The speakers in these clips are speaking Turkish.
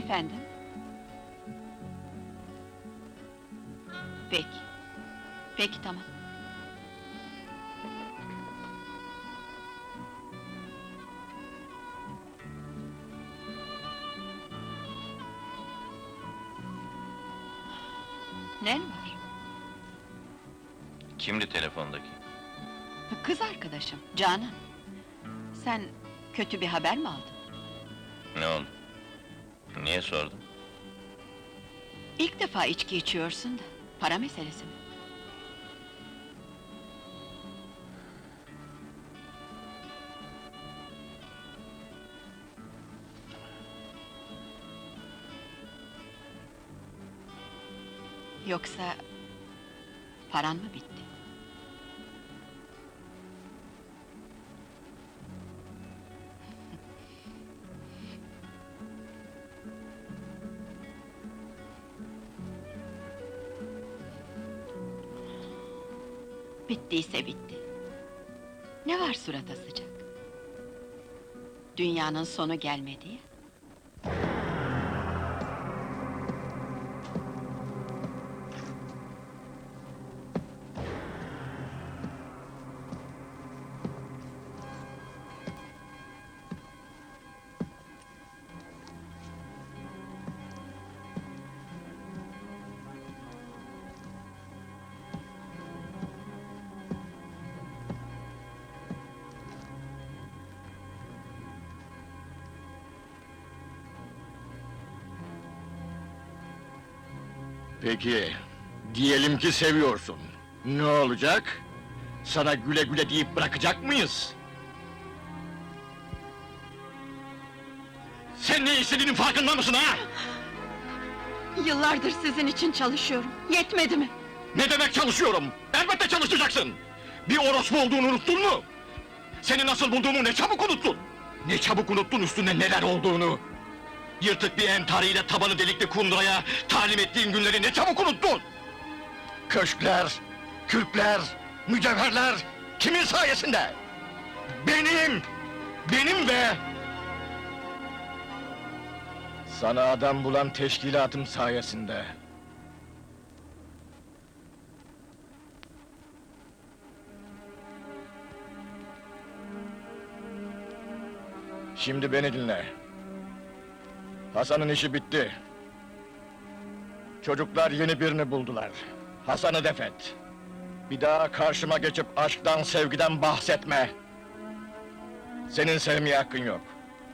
Efendim? Peki. Peki tamam. Ne var? Kimdi telefondaki? Kız arkadaşım, Canan. Sen kötü bir haber mi aldın? Ne oldu? Niye sordun? İlk defa içki içiyorsun da, para meselesi mi? Yoksa paran mı bitti? Bittiyse bitti. Ne var surata sıcak? Dünyanın sonu gelmedi ya. Peki, diyelim ki seviyorsun. Ne olacak? Sana güle güle deyip bırakacak mıyız? Sen ne istediğinin farkında mısın ha? Yıllardır sizin için çalışıyorum. Yetmedi mi? Ne demek çalışıyorum? Elbette çalışacaksın! Bir orospu olduğunu unuttun mu? Seni nasıl bulduğumu ne çabuk unuttun! Ne çabuk unuttun üstünde neler olduğunu! Yırtık bir entariyle tabanı delikli kunduraya talim ettiğin günleri ne çabuk unuttun! Köşkler, kürkler, mücevherler kimin sayesinde? Benim! Benim ve... Sana adam bulan teşkilatım sayesinde. Şimdi beni dinle. Hasan'ın işi bitti. Çocuklar yeni birini buldular. Hasan'ı defet. Bir daha karşıma geçip aşktan, sevgiden bahsetme. Senin sevmeye hakkın yok.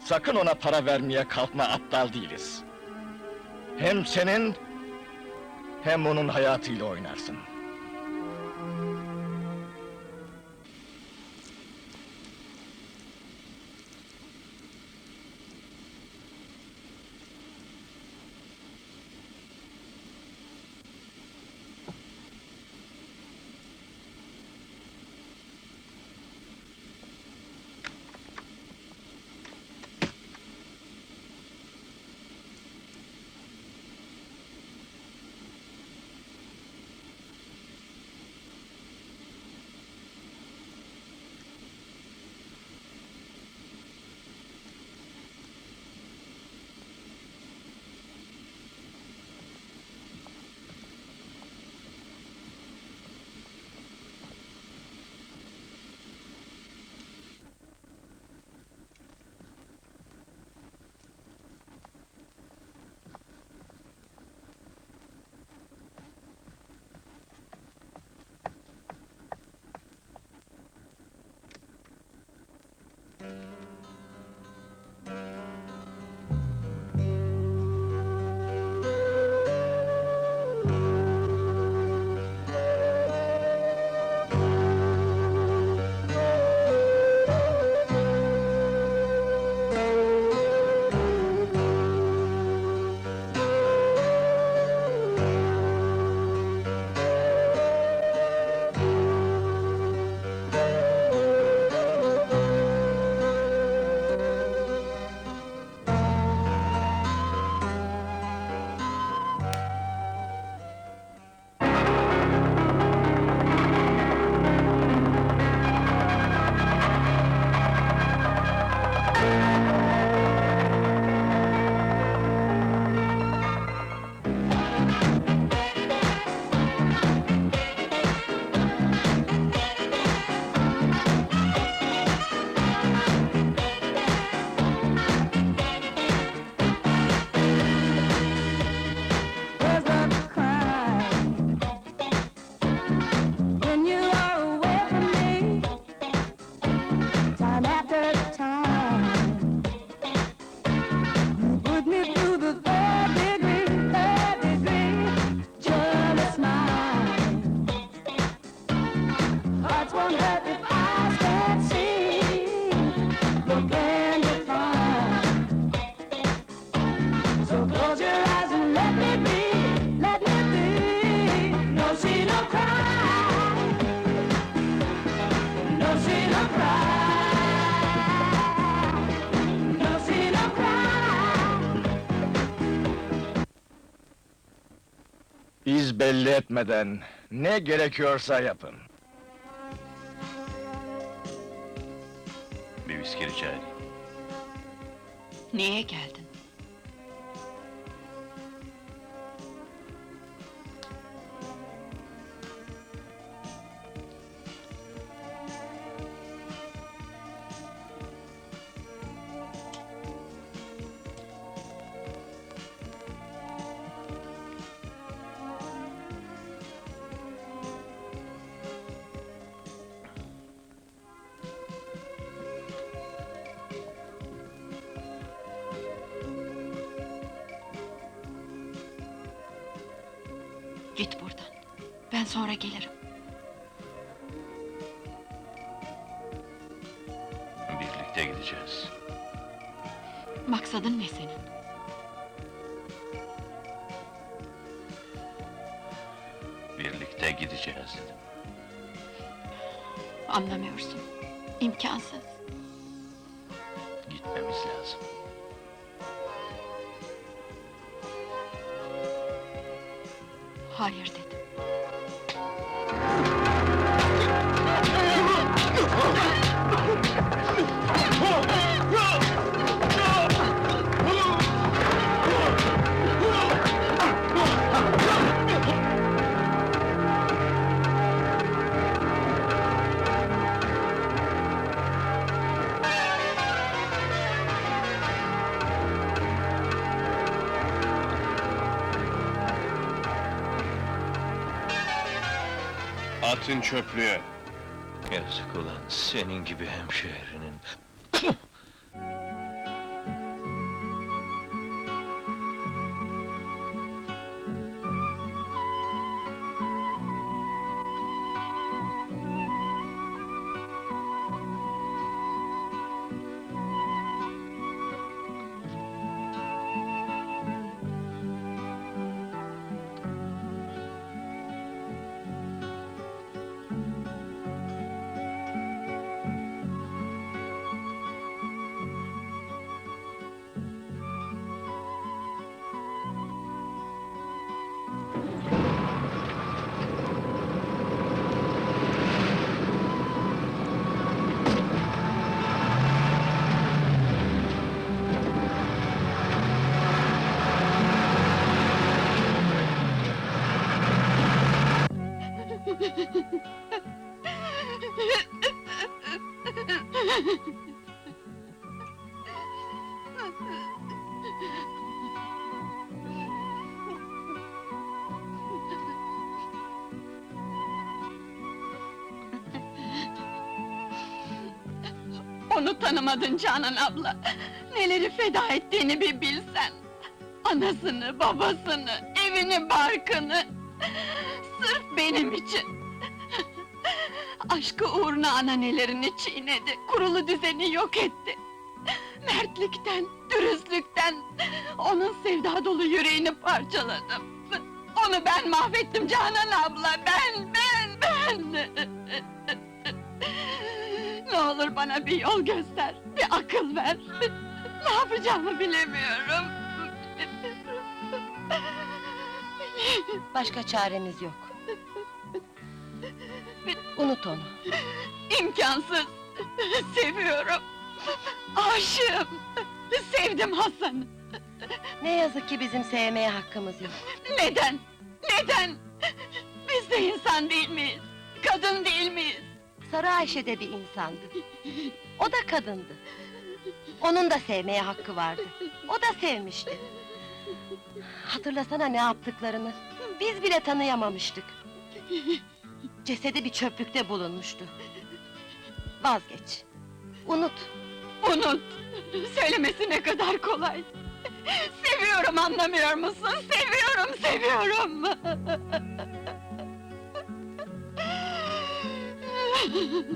Sakın ona para vermeye kalkma, aptal değiliz. Hem senin, hem onun hayatıyla oynarsın. Belli etmeden ne gerekiyorsa yapın. Bir viski rica edeyim. Niye geldin? Ben sonra gelirim. Birlikte gideceğiz. Maksadın ne senin? Birlikte gideceğiz dedim. Anlamıyorsun. İmkansız. Gitmemiz lazım. Hayır dedim. Çöplüğe. Yazık ulan senin gibi hemşehrinin. Onu tanımadın Canan abla. Neleri feda ettiğini bir bilsen. Anasını, babasını, evini, barkını. Sırf benim için. Aşkı uğruna ananelerini çiğnedi, kurulu düzeni yok etti. Mertlikten, dürüstlükten, onun sevda dolu yüreğini parçaladım. Onu ben mahvettim Canan abla, ben, ben, ben! Ne olur bana bir yol göster, bir akıl ver. Ne yapacağımı bilemiyorum. Başka çaremiz yok. Unut onu. İmkansız. Seviyorum. Aşığım. Sevdim Hasan'ı. Ne yazık ki bizim sevmeye hakkımız yok. Neden? Neden? Biz de insan değil miyiz? Kadın değil miyiz? Sarı Ayşe de bir insandı. O da kadındı. Onun da sevmeye hakkı vardı. O da sevmişti. Hatırlasana ne yaptıklarını. Biz bile tanıyamamıştık. Cesedi bir çöplükte bulunmuştu. Vazgeç. Unut. Unut. Söylemesi ne kadar kolay. Seviyorum anlamıyor musun? Seviyorum, seviyorum.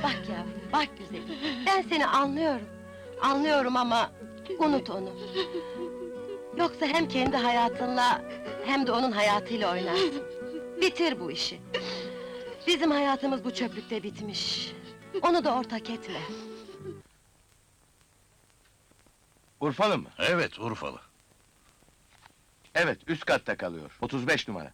Bak yavrum, bak güzelim. Ben seni anlıyorum. Anlıyorum ama unut onu. Yoksa hem kendi hayatınla hem de onun hayatıyla oynarsın. Bitir bu işi. Bizim hayatımız bu çöplükte bitmiş. Onu da ortak etme. Urfalı mı? Evet, Urfalı. Evet, üst katta kalıyor. 35 numara.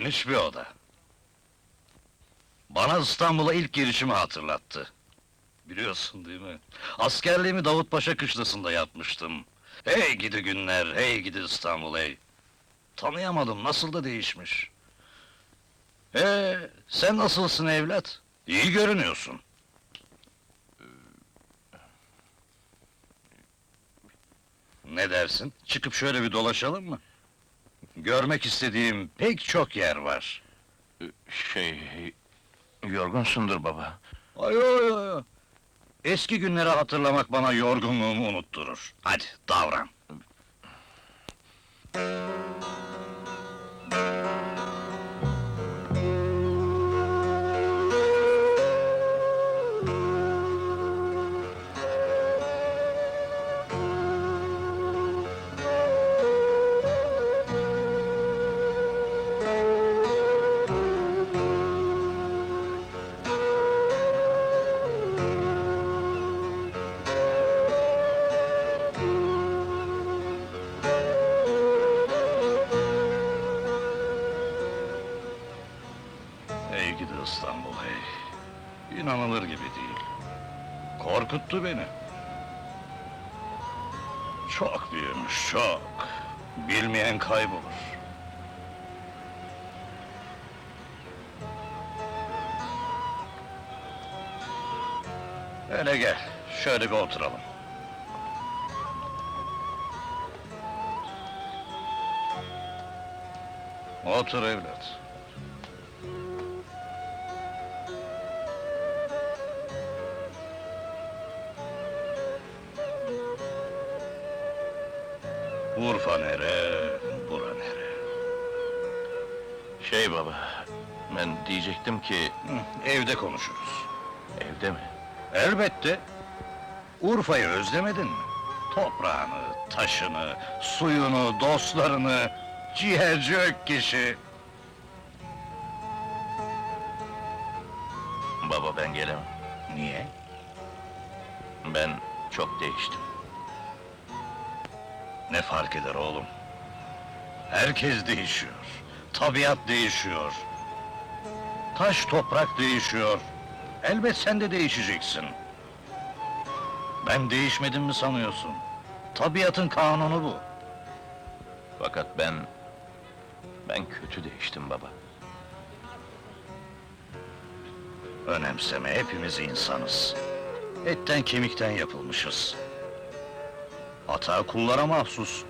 Geniş bir oda. Bana İstanbul'a ilk girişimi hatırlattı. Biliyorsun değil mi? Askerliğimi Davutpaşa kışlasında yapmıştım. Hey gidi günler, hey gidi İstanbul hey! Tanıyamadım, nasıl da değişmiş. Ee, sen nasılsın evlat? İyi görünüyorsun. Ne dersin? Çıkıp şöyle bir dolaşalım mı? Görmek istediğim pek çok yer var. Şey... Yorgunsundur baba. Ay ay ay. Eski günleri hatırlamak bana yorgunluğumu unutturur. Hadi davran. Korkuttu beni. Çok büyümüş, çok. Bilmeyen kaybolur. Öyle gel, şöyle bir oturalım. Otur evlat. Urfa nere, bura nere? Şey baba... Ben diyecektim ki... Hı, evde konuşuruz. Evde mi? Elbette. Urfa'yı özlemedin mi? Toprağını, taşını, suyunu, dostlarını, ciğerci ök Herkes değişiyor. Tabiat değişiyor. Taş toprak değişiyor. Elbet sen de değişeceksin. Ben değişmedim mi sanıyorsun? Tabiatın kanunu bu. Fakat ben... Ben kötü değiştim baba. Önemseme, hepimiz insanız. Etten kemikten yapılmışız. Hata kullara mahsus.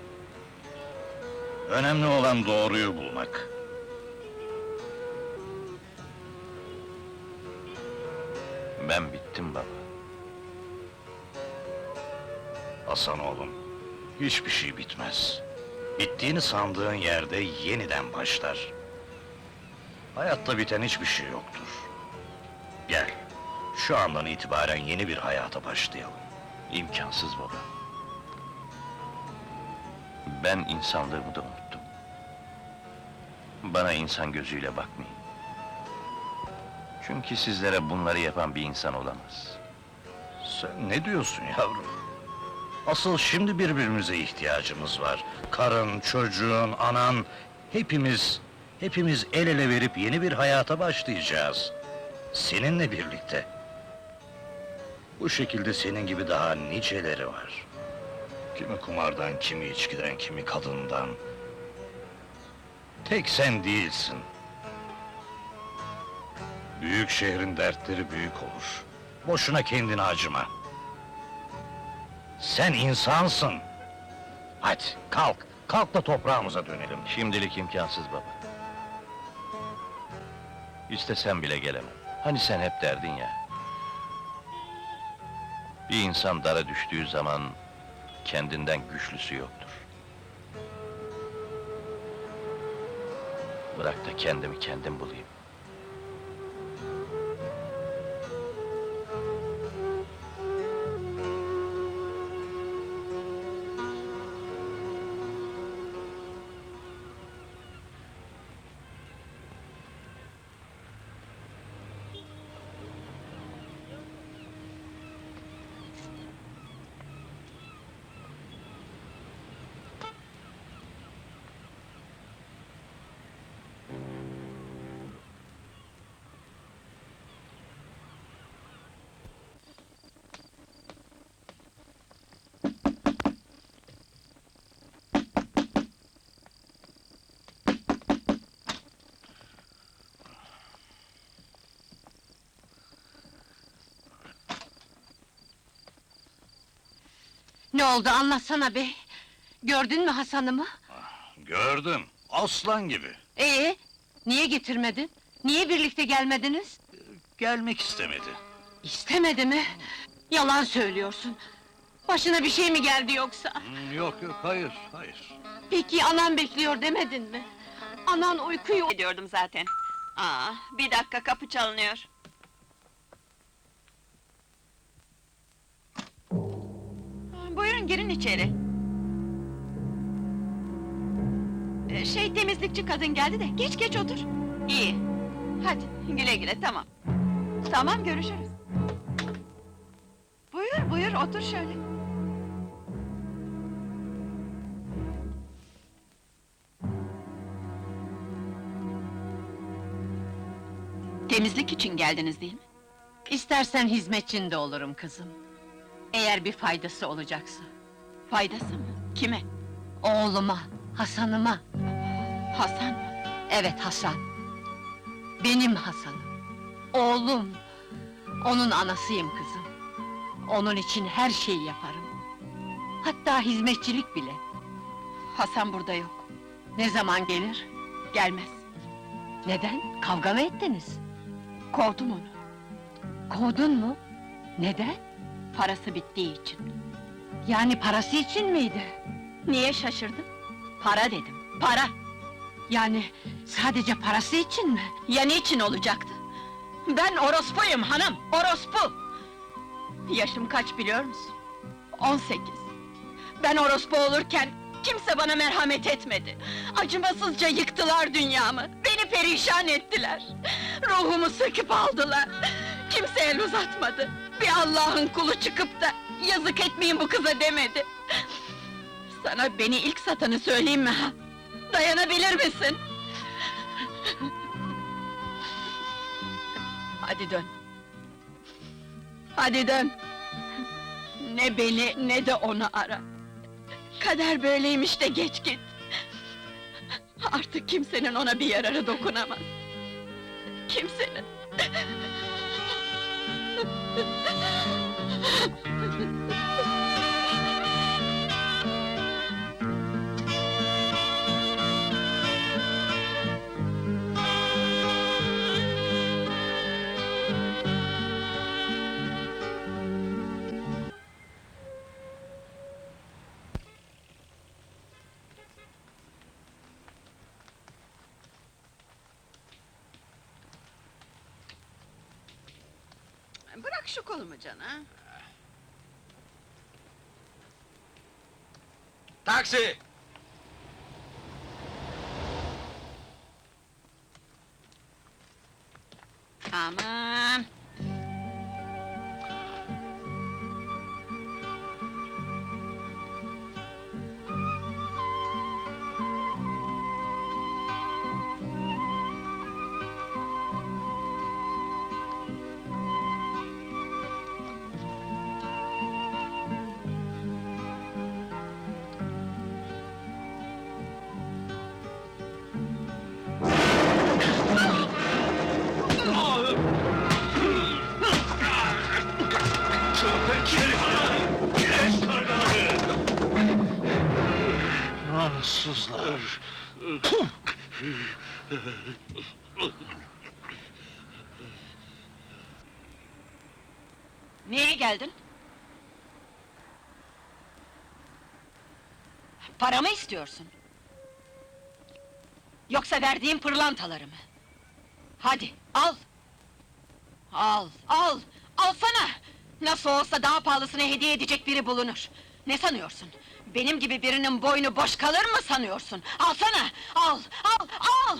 Önemli olan doğruyu bulmak. Ben bittim baba. Hasan oğlum, hiçbir şey bitmez. Bittiğini sandığın yerde yeniden başlar. Hayatta biten hiçbir şey yoktur. Gel, şu andan itibaren yeni bir hayata başlayalım. İmkansız baba. Ben insanlığımı da unuttum. Bana insan gözüyle bakmayın. Çünkü sizlere bunları yapan bir insan olamaz. Sen ne diyorsun yavrum? Asıl şimdi birbirimize ihtiyacımız var. Karın, çocuğun, anan, hepimiz, hepimiz el ele verip yeni bir hayata başlayacağız. Seninle birlikte. Bu şekilde senin gibi daha niceleri var. Kimi kumardan, kimi içkiden, kimi kadından. Tek sen değilsin. Büyük şehrin dertleri büyük olur. Boşuna kendini acıma. Sen insansın. Hadi kalk, kalk da toprağımıza dönelim. Şimdilik imkansız baba. İstesem bile gelemem. Hani sen hep derdin ya. Bir insan dara düştüğü zaman kendinden güçlüsü yoktur. Bırak da kendimi kendim bulayım. Ne oldu anlatsana bey. Gördün mü Hasan'ımı? Gördüm, aslan gibi. Ee, niye getirmedin? Niye birlikte gelmediniz? Gelmek istemedi. İstemedi mi? Yalan söylüyorsun. Başına bir şey mi geldi yoksa? Hmm, Yok yok, hayır, hayır. Peki anan bekliyor demedin mi? Anan uykuyu... Ediyordum zaten. Aa, bir dakika kapı çalınıyor. Girin içeri. Ee, Şey temizlikçi kadın geldi de geç geç otur. İyi. Hadi güle güle tamam. Tamam görüşürüz. Buyur buyur otur şöyle. Temizlik için geldiniz değil mi? İstersen hizmetçin de olurum kızım. Eğer bir faydası olacaksa. Faydası mı? Kime? Oğluma, Hasan'ıma. Hasan. Evet Hasan. Benim Hasan'ım. Oğlum. Onun anasıyım kızım. Onun için her şeyi yaparım. Hatta hizmetçilik bile. Hasan burada yok. Ne zaman gelir? Gelmez. Neden? Kavga mı ettiniz? Kovdum onu. Kovdun mu? Neden? Parası bittiği için. Yani parası için miydi? Niye şaşırdın? Para dedim. Para. Yani sadece parası için mi? Ya niçin olacaktı? Ben orospuyum hanım, orospu! Yaşım kaç biliyor musun? 18. Ben orospu olurken kimse bana merhamet etmedi. Acımasızca yıktılar dünyamı, beni perişan ettiler. Ruhumu söküp aldılar. Kimse el uzatmadı. Bir Allah'ın kulu çıkıp da yazık etmeyin bu kıza demedi. Sana beni ilk satanı söyleyeyim mi ha? Dayanabilir misin? Hadi dön. Hadi dön. Ne beni ne de onu ara. Kader böyleymiş de geç git. Artık kimsenin ona bir yararı dokunamaz. Kimsenin. Bırak şu kolumu canım. Taksi! Namussuzlar! Niye geldin? Para mı istiyorsun? Yoksa verdiğim pırlantaları mı? Hadi, al! Al, al! Alsana! Nasıl olsa daha pahalısını hediye edecek biri bulunur. Ne sanıyorsun? Benim gibi birinin boynu boş kalır mı sanıyorsun? Alsana! Al, al, al!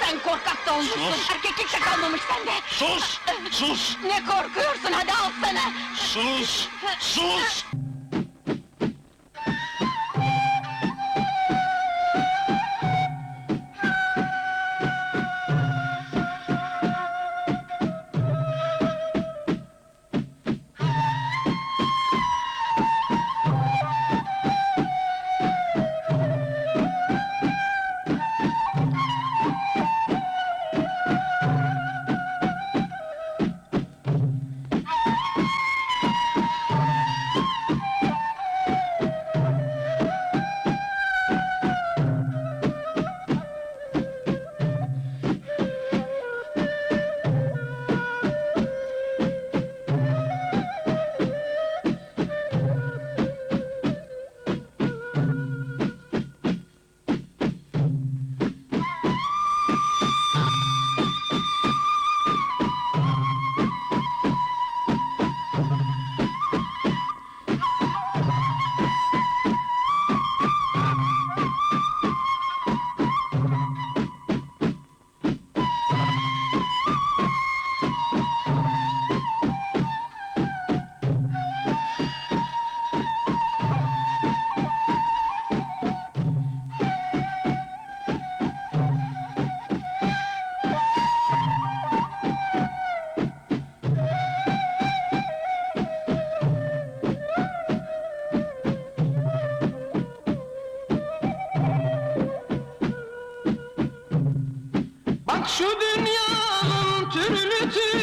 Sen korkak domuzsun, Sus! erkeklik de kalmamış sende! Sus! Sus! Ne korkuyorsun, hadi alsana! Sus! Sus! Şu dünyanın türlü türlü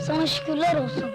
Sana şükürler olsun.